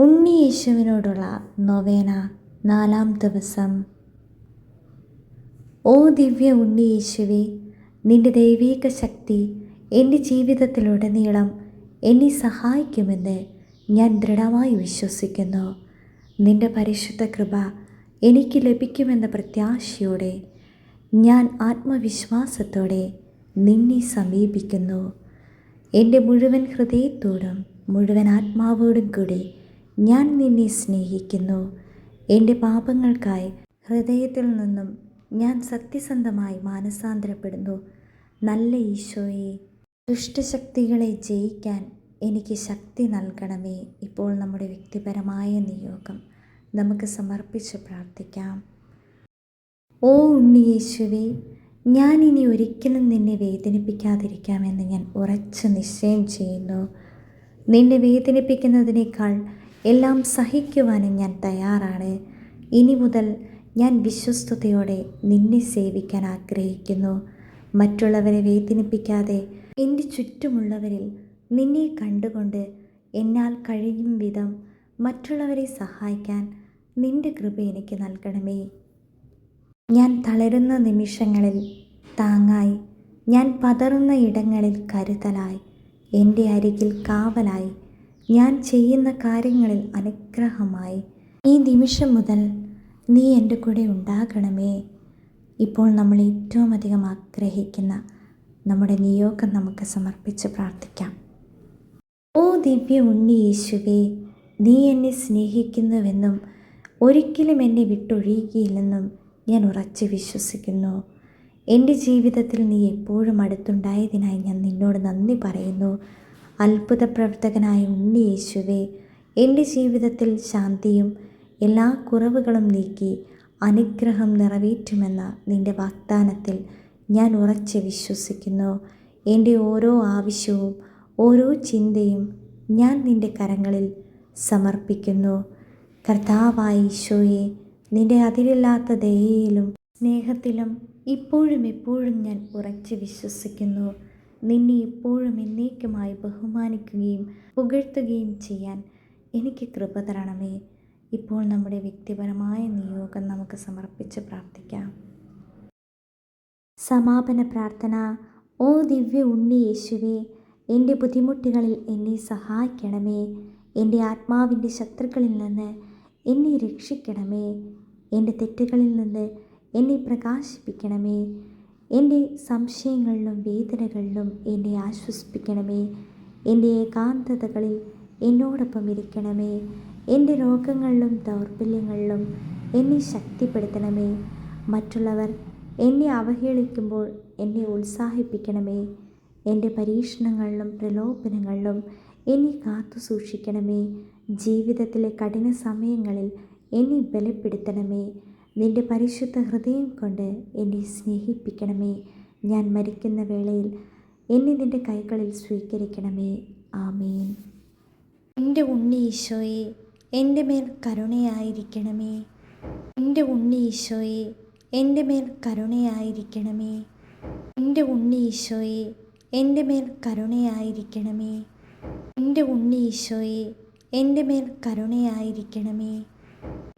ഉണ്ണി യേശുവിനോടുള്ള നൊവേന നാലാം ദിവസം. ഓ ദിവ്യ ഉണ്ണി യേശുവെ നിന്റെ ദൈവീക ശക്തി എന്റെ ജീവിതത്തിലുടനീളം എന്നെ സഹായിക്കുമെന്ന് ഞാൻ ദൃഢമായി വിശ്വസിക്കുന്നു. നിന്റെ പരിശുദ്ധ കൃപ എനിക്ക് ലഭിക്കുമെന്ന പ്രത്യാശയോടെ ഞാൻ ആത്മവിശ്വാസത്തോടെ നിന്നെ സമീപിക്കുന്നു. എന്റെ മുഴുവൻ ഹൃദയത്തോടും മുഴുവൻ ആത്മാവോടും കൂടി ഞാൻ നിന്നെ സ്നേഹിക്കുന്നു. എന്റെ പാപങ്ങൾക്കായി ഹൃദയത്തിൽ നിന്നും ഞാൻ സത്യസന്ധമായി മാനസാന്തരപ്പെടുന്നു. നല്ല ഈശോയെ ദുഷ്ടശക്തികളെ ജയിക്കാൻ എനിക്ക് ശക്തി നൽകണമേ. ഇപ്പോൾ നമ്മുടെ വ്യക്തിപരമായ നിയോഗം നമുക്ക് സമർപ്പിച്ച് പ്രാർത്ഥിക്കാം. ഓ ഉണ്ണി യേശുവേ ഞാൻ ഇനി ഒരിക്കലും നിന്നെ വേദനിപ്പിക്കാതിരിക്കാമെന്ന് ഞാൻ ഉറച്ച നിശ്ചയം ചെയ്യുന്നു. നിന്നെ വേദനിപ്പിക്കുന്നതിനേക്കാൾ എല്ലാം സഹിക്കുവാനും ഞാൻ തയ്യാറാണ്. ഇനി മുതൽ ഞാൻ വിശ്വസ്തയോടെ നിന്നെ സേവിക്കാൻ ആഗ്രഹിക്കുന്നു. മറ്റുള്ളവരെ വേദനിപ്പിക്കാതെ എന്റെ ചുറ്റുമുള്ളവരിൽ നിന്നെ കണ്ടുകൊണ്ട് എന്നാൽ കഴിയും വിധം മറ്റുള്ളവരെ സഹായിക്കാൻ നിന്റെ കൃപ എനിക്ക് നൽകണമേ. ഞാൻ തളരുന്ന നിമിഷങ്ങളിൽ താങ്ങായി ഞാൻ പതറുന്ന ഇടങ്ങളിൽ കരുതലായി എന്റെ അരികിൽ കാവലായി ഞാൻ ചെയ്യുന്ന കാര്യങ്ങളിൽ അനുഗ്രഹമായി. ഈ നിമിഷം മുതൽ നീ എന്റെ കൂടെ ഉണ്ടാകണമേ. ഇപ്പോൾ നമ്മൾ ഏറ്റവും അധികം ആഗ്രഹിക്കുന്ന നമ്മുടെ നിയോഗം നമുക്ക് സമർപ്പിച്ച് പ്രാർത്ഥിക്കാം. ഓ ദിവ്യ ഉണ്ണി യേശുവേ നീ എന്നെ സ്നേഹിക്കുന്നുവെന്നും ഒരിക്കലും എന്നെ വിട്ടൊഴിയുകയില്ലെന്നും ഞാൻ ഉറച്ചു വിശ്വസിക്കുന്നു. എന്റെ ജീവിതത്തിൽ നീ എപ്പോഴും അടുത്തുണ്ടായതിനായി ഞാൻ നിന്നോട് നന്ദി പറയുന്നു. അത്ഭുത പ്രവർത്തകനായ ഉണ്ണി യേശുവേ എന്റെ ജീവിതത്തിൽ ശാന്തിയും എല്ലാ കുറവുകളും നീക്കി അനുഗ്രഹം നിറവേറ്റുമെന്ന നിന്റെ വാഗ്ദാനത്തിൽ ഞാൻ ഉറച്ച് വിശ്വസിക്കുന്നു. എന്റെ ഓരോ ആവശ്യവും ഓരോ ചിന്തയും ഞാൻ നിന്റെ കരങ്ങളിൽ സമർപ്പിക്കുന്നു. കർത്താവായ ഈശോയെ നിന്റെ അതിരില്ലാത്ത ദയയിലും സ്നേഹത്തിലും ഇപ്പോഴും എപ്പോഴും ഞാൻ ഉറച്ച് വിശ്വസിക്കുന്നു. നിന്നെ എപ്പോഴും എന്നേക്കുമായി ബഹുമാനിക്കുകയും പുകഴ്ത്തുകയും ചെയ്യാൻ എനിക്ക് കൃപ തരണമേ. ഇപ്പോൾ നമ്മുടെ വ്യക്തിപരമായ നിയോഗം നമുക്ക് സമർപ്പിച്ച് പ്രാർത്ഥിക്കാം. സമാപന പ്രാർത്ഥന. ഓ ദിവ്യ ഉണ്ണി യേശുവേ എന്റെ ബുദ്ധിമുട്ടുകളിൽ എന്നെ സഹായിക്കണമേ. എന്റെ ആത്മാവിന്റെ ശത്രുക്കളിൽ നിന്ന് എന്നെ രക്ഷിക്കണമേ. എന്റെ തെറ്റുകളിൽ നിന്ന് എന്നെ പ്രകാശിപ്പിക്കണമേ. എന്റെ സംശയങ്ങളിലും വേദനകളിലും എന്നെ ആശ്വസിപ്പിക്കണമേ. എന്റെ ഏകാന്തതകളിൽ എന്നോടൊപ്പം ഇരിക്കണമേ. എന്റെ രോഗങ്ങളിലും ദൗർബല്യങ്ങളിലും എന്നെ ശക്തിപ്പെടുത്തണമേ. മറ്റുള്ളവർ എന്നെ അവഹേളിക്കുമ്പോൾ എന്നെ ഉത്സാഹിപ്പിക്കണമേ. എന്റെ പരീക്ഷണങ്ങളിലും പ്രലോഭനങ്ങളിലും എന്നെ കാത്തു സൂക്ഷിക്കണമേ. ജീവിതത്തിലെ കഠിന സമയങ്ങളിൽ എന്നെ ബലപ്പെടുത്തണമേ. നിന്റെ പരിശുദ്ധ ഹൃദയം കൊണ്ട് എന്നെ സ്നേഹിപ്പിക്കണമേ. ഞാൻ മരിക്കുന്ന വേളയിൽ എന്നെ നിന്റെ കൈകളിൽ സ്വീകരിക്കണമേ. ആമേൻ. എന്റെ ഉണ്ണി ഈശോയെ എന്റെ മേൽ കരുണയായിരിക്കണമേ. എന്റെ ഉണ്ണി ഈശോയെ എന്റെ മേൽ കരുണയായിരിക്കണമേ. എന്റെ ഉണ്ണി ഈശോയെ എന്റെ മേൽ കരുണയായിരിക്കണമേ. എന്റെ ഉണ്ണി ഈശോയെ എന്റെ മേൽ കരുണയായിരിക്കണമേ.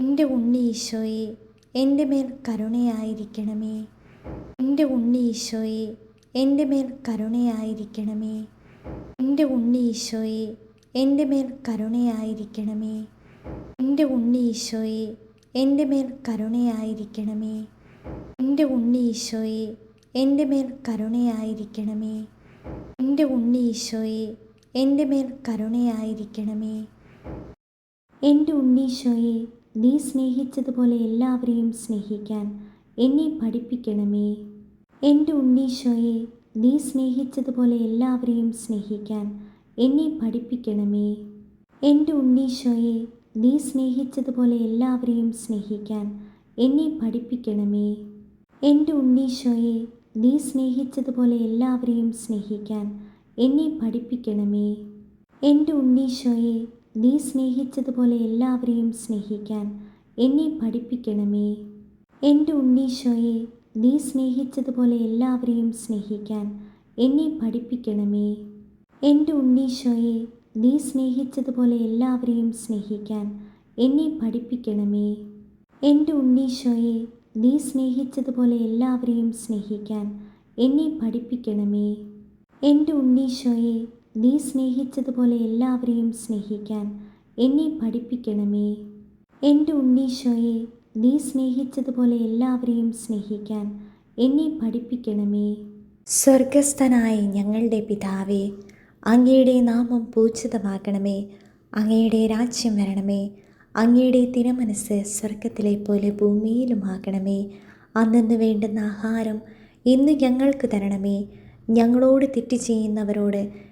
എന്റെ ഉണ്ണി ഈശോയെ എന്റെ മേൽ കരുണയായിരിക്കണമേ. എന്റെ ഉണ്ണി ഈശോയെ എന്റെ മേൽ കരുണയായിരിക്കണമേ. എന്റെ ഉണ്ണി ഈശോയെ എന്റെ മേൽ കരുണയായിരിക്കണമേ. എന്റെ ഉണ്ണി ഈശോയെ എന്റെ മേൽ കരുണയായിരിക്കണമേ. എന്റെ ഉണ്ണി ഈശോയെ എന്റെ മേൽ കരുണയായിരിക്കണമേ. എന്റെ ഉണ്ണി ഈശോയെ എന്റെ മേൽ കരുണയായിരിക്കണമേ. എന്റെ ഉണ്ണീശോയെ നീ സ്നേഹിച്ചതുപോലെ എല്ലാവരെയും സ്നേഹിക്കാൻ എന്നെ പഠിപ്പിക്കണമേ. എന്റെ ഉണ്ണീശോയെ നീ സ്നേഹിച്ചതുപോലെ എല്ലാവരെയും സ്നേഹിക്കാൻ എന്നെ പഠിപ്പിക്കണമേ. എന്റെ ഉണ്ണീശോയെ നീ സ്നേഹിച്ചതുപോലെ എല്ലാവരെയും സ്നേഹിക്കാൻ എന്നെ പഠിപ്പിക്കണമേ. എന്റെ ഉണ്ണീശോയെ നീ സ്നേഹിച്ചതുപോലെ എല്ലാവരെയും സ്നേഹിക്കാൻ എന്നെ പഠിപ്പിക്കണമേ. എന്റെ ഉണ്ണീശോയെ നീ സ്നേഹിച്ചതുപോലെ എല്ലാവരെയും സ്നേഹിക്കാൻ എന്നെ പഠിപ്പിക്കണമേ. എന്റെ ഉണ്ണീശോയെ നീ സ്നേഹിച്ചതുപോലെ എല്ലാവരെയും സ്നേഹിക്കാൻ എന്നെ പഠിപ്പിക്കണമേ. എന്റെ ഉണ്ണീശോയെ നീ സ്നേഹിച്ചതുപോലെ എല്ലാവരെയും സ്നേഹിക്കാൻ എന്നെ പഠിപ്പിക്കണമേ. എന്റെ ഉണ്ണീശോയെ നീ സ്നേഹിച്ചതുപോലെ എല്ലാവരെയും സ്നേഹിക്കാൻ എന്നെ പഠിപ്പിക്കണമേ. എന്റെ ഉണ്ണീശോയെ നീ സ്നേഹിച്ചതുപോലെ എല്ലാവരെയും സ്നേഹിക്കാൻ എന്നെ പഠിപ്പിക്കണമേ. എന്റെ ഉണ്ണീശോയെ നീ സ്നേഹിച്ചതുപോലെ എല്ലാവരെയും സ്നേഹിക്കാൻ എന്നെ പഠിപ്പിക്കണമേ. സ്വർഗസ്ഥനായ ഞങ്ങളുടെ പിതാവേ അങ്ങയുടെ നാമം പൂജിതമാകണമേ. അങ്ങയുടെ രാജ്യം വരണമേ. അങ്ങയുടെ തിരമനസ് സ്വർഗത്തിലെ പോലെ ഭൂമിയിലുമാകണമേ. അന്നു വേണ്ടുന്ന ആഹാരം ഇന്ന് ഞങ്ങൾക്ക് തരണമേ. ഞങ്ങളോട് തെറ്റ് ചെയ്യുന്നവരോട്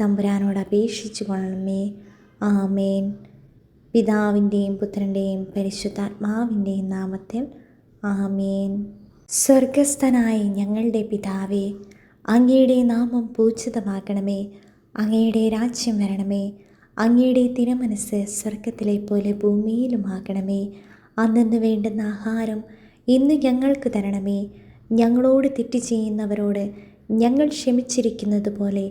തമ്പുരാനോട് അപേക്ഷിച്ചു കൊള്ളണമേ. ആമേൻ. പിതാവിന്റെയും പുത്രന്റെയും പരിശുദ്ധാത്മാവിന്റെയും നാമത്തിൽ ആമേൻ. സ്വർഗസ്ഥനായ ഞങ്ങളുടെ പിതാവേ അങ്ങയുടെ നാമം പൂജിതമാക്കണമേ അങ്ങയുടെ രാജ്യം വരണമേ. അങ്ങയുടെ തിരുമനസ് സ്വർഗത്തിലെ പോലെ ഭൂമിയിലുമാകണമേ. അന്നു വേണ്ടുന്ന ആഹാരം ഇന്ന് ഞങ്ങൾക്ക് തരണമേ. ഞങ്ങളോട് തെറ്റ് ചെയ്യുന്നവരോട് ഞങ്ങൾ ക്ഷമിച്ചിരിക്കുന്നത് പോലെ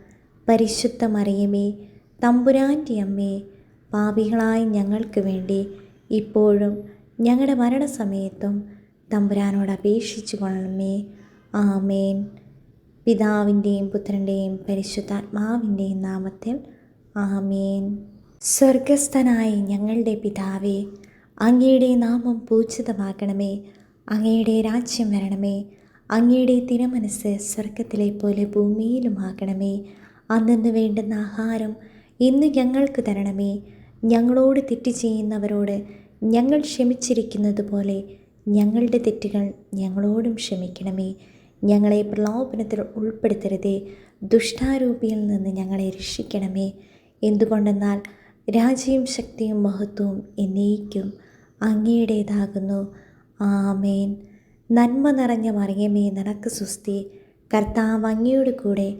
പരിശുദ്ധ മറിയമേ തമ്പുരാന്റെ അമ്മേ പാപികളായ ഞങ്ങൾക്ക് വേണ്ടി ഇപ്പോഴും ഞങ്ങളുടെ മരണസമയത്തും തമ്പുരാനോട് അപേക്ഷിച്ചു കൊള്ളണമേ. ആമേൻ. പിതാവിന്റെയും പുത്രന്റെയും പരിശുദ്ധാത്മാവിന്റെയും നാമത്തിൽ ആമേൻ. സ്വർഗസ്ഥനായ ഞങ്ങളുടെ പിതാവേ അങ്ങയുടെ നാമം പൂജിതമാക്കണമേ അങ്ങയുടെ രാജ്യം വരണമേ. അങ്ങയുടെ തിരമനസ് സ്വർഗത്തിലെ പോലെ ഭൂമിയിലുമാകണമേ. അന്നു വേണ്ടുന്ന ആഹാരം ഇന്ന് ഞങ്ങൾക്ക് തരണമേ. ഞങ്ങളോട് തെറ്റ് ചെയ്യുന്നവരോട് ഞങ്ങൾ ക്ഷമിച്ചിരിക്കുന്നത് പോലെ ഞങ്ങളുടെ തെറ്റുകൾ ഞങ്ങളോടും ക്ഷമിക്കണമേ. ഞങ്ങളെ പ്രലോഭനത്തിൽ ഉൾപ്പെടുത്തരുതേ. ദുഷ്ടാരൂപിയിൽ നിന്ന് ഞങ്ങളെ രക്ഷിക്കണമേ. എന്തുകൊണ്ടെന്നാൽ രാജ്യം ശക്തിയും മഹത്വവും എന്നേക്കും അങ്ങയുടേതാകുന്നു. ആമേൻ. നന്മ നിറഞ്ഞ മറിയമേ നിനക്ക് സുസ്തി കർത്താവ് അങ്ങയുടെ കൂടെ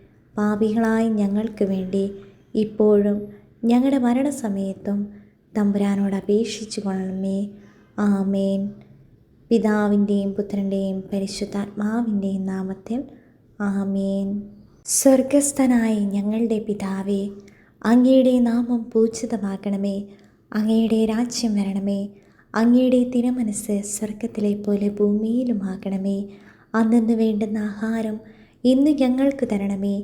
പാപികളായ ഞങ്ങൾക്ക് വേണ്ടി ഇപ്പോഴും ഞങ്ങളുടെ മരണസമയത്തും തമ്പുരാനോട് അപേക്ഷിച്ചു കൊള്ളണമേ. ആമേൻ. പിതാവിന്റെയും പുത്രന്റെയും പരിശുദ്ധാത്മാവിന്റെയും നാമത്തിൽ ആമേൻ. സ്വർഗസ്ഥനായ ഞങ്ങളുടെ പിതാവേ അങ്ങയുടെ നാമം പൂജിതമാക്കണമേ അങ്ങയുടെ രാജ്യം വരണമേ. അങ്ങയുടെ തിരുമനസ് സ്വർഗത്തിലെ പോലെ ഭൂമിയിലുമാകണമേ. അന്നു വേണ്ടുന്ന ആഹാരം ഇന്ന് ഞങ്ങൾക്ക് തരണമേ.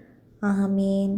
ആമേൻ